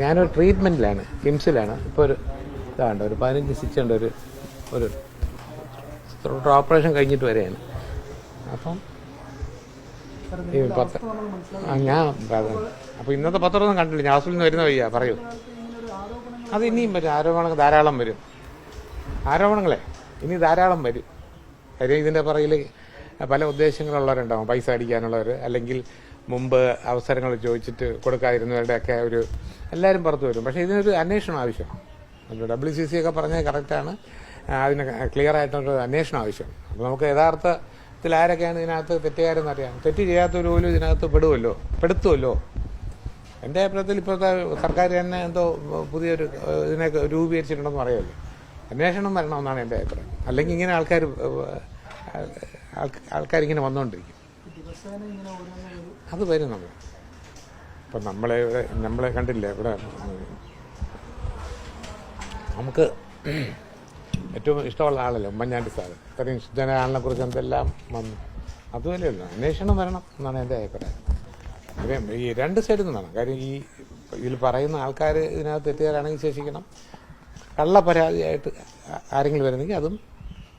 ഞാനൊരു ട്രീറ്റ്മെന്റിലാണ് കിംസിലാണ് ഇപ്പോൾ ഒരു ഇതാണ്ട് ഒരു പതിനഞ്ച് സ്റ്റിച്ച് ഉണ്ട് ഒരു ഒരു ഓപ്പറേഷൻ കഴിഞ്ഞിട്ട് വരെയാണ്. അപ്പം ഈ പത്ത് ആ ഞാൻ അപ്പോൾ ഇന്നത്തെ പത്രമൊന്നും കണ്ടില്ല ഞാൻ ഹോസ്പിറ്റലിൽ നിന്ന് വരുന്ന വയ്യ പറയൂ. അത് ഇനിയും വരും. ആരോപണങ്ങൾ ധാരാളം വരും. ആരോപണങ്ങളെ ഇനി ധാരാളം വരും. കാര്യം ഇതിന്റെ പുറകിൽ പല ഉദ്ദേശങ്ങളുള്ളവരുണ്ടാവും. പൈസ അടിക്കാനുള്ളവർ അല്ലെങ്കിൽ മുമ്പ് അവസരങ്ങൾ ചോദിച്ചിട്ട് കൊടുക്കാതിരുന്നവരുടെയൊക്കെ ഒരു എല്ലാവരും പുറത്തു വരും. പക്ഷേ ഇതിനൊരു അന്വേഷണം ആവശ്യം. ഡബ്ല്യു സി സി ഒക്കെ പറഞ്ഞത് കറക്റ്റാണ് അതിന് ക്ലിയർ ആയിട്ടുള്ളൊരു അന്വേഷണം ആവശ്യം. അപ്പോൾ നമുക്ക് യഥാർത്ഥത്തിൽ ആരൊക്കെയാണ് ഇതിനകത്ത് തെറ്റുകാരെന്ന് അറിയാം. തെറ്റ് ചെയ്യാത്തവർ പോലും ഇതിനകത്ത് പെടുമല്ലോ പെടുത്തുമല്ലോ എന്റെ അഭിപ്രായത്തിൽ ഇപ്പോഴത്തെ സർക്കാർ തന്നെ എന്തോ പുതിയൊരു ഇതിനൊക്കെ ഇതിനെ രൂപീകരിച്ചിട്ടുണ്ടെന്ന് പറയുമല്ലോ. അന്വേഷണം വരണമെന്നാണ് എന്റെ അഭിപ്രായം. അല്ലെങ്കിൽ ഇങ്ങനെ ആൾക്കാർ ആൾക്കാരിങ്ങനെ വന്നുകൊണ്ടിരിക്കും അത് വരും നമ്മൾ ഇപ്പം നമ്മളെ ഇവിടെ നമ്മളെ കണ്ടില്ലേ ഇവിടെ? നമുക്ക് ഏറ്റവും ഇഷ്ടമുള്ള ആളല്ലേ ഉമ്മൻചാണ്ടി സാറ്? ഇത്രയും ആളിനെ കുറിച്ച് എന്തെല്ലാം വന്നു? അതുപോലെയല്ല അന്വേഷണം വരണം എന്നാണ് എന്റെ അഭിപ്രായം. ഈ രണ്ട് സൈഡിൽ നിന്നാണ്. കാര്യം ഈ ഇതിൽ പറയുന്ന ആൾക്കാർ ഇതിനകത്ത് തെറ്റുകാരാണെങ്കിൽ ശേഷിക്കണം. കള്ള പരാതിയായിട്ട് ആരെങ്കിലും വരുന്നെങ്കിൽ അതും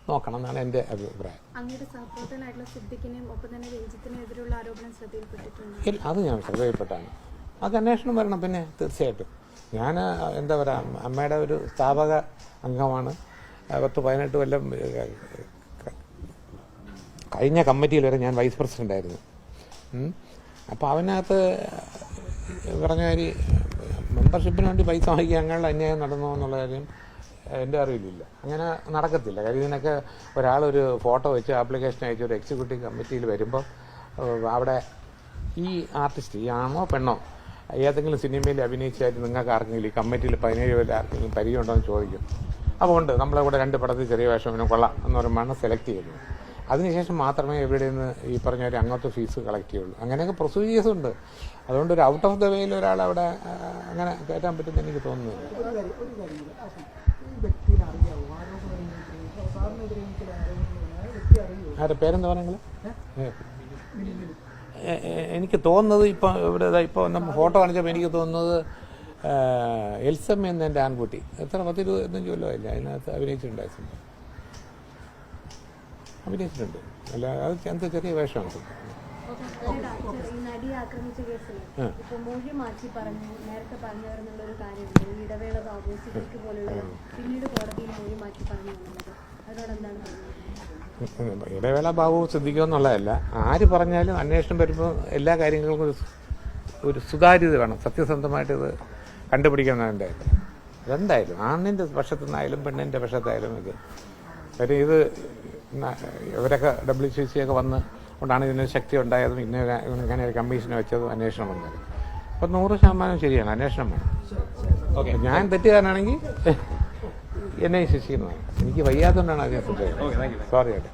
നോക്കണം എന്നാണ് എന്റെ അഭിപ്രായം. അത് ഞാൻ ശ്രദ്ധയിൽപ്പെട്ടാണ്. അത് അന്വേഷണം വരണം പിന്നെ തീർച്ചയായിട്ടും. ഞാൻ എന്താ പറയുക അമ്മയുടെ ഒരു സ്ഥാപക അംഗമാണ്. പത്ത് പതിനെട്ട് കൊല്ലം കഴിഞ്ഞ കമ്മിറ്റിയിൽ വരെ ഞാൻ വൈസ് പ്രസിഡന്റ് ആയിരുന്നു അപ്പോൾ അവനകത്ത് പറഞ്ഞ കാര്യം മെമ്പർഷിപ്പിന് വേണ്ടി പൈസ വാങ്ങിക്കുക അങ്ങനെയുള്ള അന്യായം നടന്നു എന്നുള്ള കാര്യം എന്റെ അറിവിലില്ല. അങ്ങനെ നടക്കത്തില്ല. കാര്യം ഇതിനൊക്കെ ഒരാളൊരു ഫോട്ടോ വെച്ച് ആപ്ലിക്കേഷൻ അയച്ച് ഒരു എക്സിക്യൂട്ടീവ് കമ്മിറ്റിയിൽ വരുമ്പോൾ അവിടെ ഈ ആർട്ടിസ്റ്റ് ഈ ആണോ പെണ്ണോ ഏതെങ്കിലും സിനിമയിൽ അഭിനയിച്ചായിട്ട് നിങ്ങൾക്ക് ആർക്കെങ്കിലും ഈ കമ്മിറ്റിയിൽ പതിനേഴ് പേര് ആർക്കെങ്കിലും എന്ന് ചോദിക്കും. അപ്പോൾ ഉണ്ട്. നമ്മളെ രണ്ട് പടത്തിൽ ചെറിയ വേഷമിനും കൊള്ളാം എന്ന് പറയുമ്പോഴാണ് സെലക്ട് ചെയ്യുന്നത് അതിനുശേഷം മാത്രമേ ഇവിടെ നിന്ന് ഈ പറഞ്ഞ ഒരു അങ്ങോട്ട് ഫീസ് കളക്ട് ചെയ്യുള്ളൂ. അങ്ങനെയൊക്കെ പ്രൊസീജിയേഴ്സ് ഉണ്ട്. അതുകൊണ്ട് ഒരു ഔട്ട് ഓഫ് ദ വേയിൽ ഒരാൾ അവിടെ അങ്ങനെ കയറ്റാൻ പറ്റുമെന്ന് എനിക്ക് തോന്നുന്നില്ല. ആരുടെ പേരെന്താ പറയുന്നത് എനിക്ക് തോന്നുന്നത് ഇപ്പം ഇവിടെ ഇപ്പോൾ നമ്മൾ ഫോട്ടോ കാണിച്ചപ്പോൾ എനിക്ക് തോന്നുന്നത് എൽസം എൽസമ്മ എന്ന എന്റെ ആൺകുട്ടി. എത്ര? പത്തിരുപത് കൊല്ലമില്ല അതിനകത്ത് അഭിനയിച്ചിട്ടുണ്ടായിരുന്നു അഭിനയിച്ചിട്ടുണ്ട്. അല്ല അത് എന്താ ചെറിയ വേഷമാണ്. ഈ നടിയെ ആക്രമിച്ച കേസിൽ ആ. ഇപ്പൊ മൊഴി മാറ്റി പറഞ്ഞു നേരത്തെ പറഞ്ഞു ഒരു കാര്യമുണ്ട്. ഇടവേള പോലുള്ള പിന്നീട് കോടതിയിൽ മൊഴി മാറ്റി പറഞ്ഞു ഇടവേള ബാബു ശ്രദ്ധിക്കുക ആര് പറഞ്ഞാലും അന്വേഷണം വരുമ്പോൾ എല്ലാ കാര്യങ്ങൾക്കും ഒരു ഒരു സുതാര്യത വേണം. സത്യസന്ധമായിട്ട് ഇത് കണ്ടുപിടിക്കണം എന്റെ അതെന്തായാലും ആണിന്റെ പക്ഷത്തു നിന്നായാലും പെണ്ണിന്റെ പക്ഷത്തായാലും ഇത് കാര്യം ഇത് ഇവരൊക്കെ ഡബ്ല്യു സി സി ഒക്കെ വന്ന് കൊണ്ടാണ് ഇതിന് ശക്തി ഉണ്ടായതും ഇന്ന ഇങ്ങനെ ഒരു കമ്മീഷനെ വെച്ചതും അന്വേഷണം വന്നത്. അപ്പം നൂറ് ശതമാനം ശരിയാണ് അന്വേഷണം വേണം. ഓക്കെ. ഞാൻ തെറ്റുകാരനാണെങ്കിൽ എന്നെ ശിക്ഷിക്കുന്നതാണ്. എനിക്ക് വയ്യാത്തതുകൊണ്ടാണ് അതിനെ സോറി ഏട്ടാ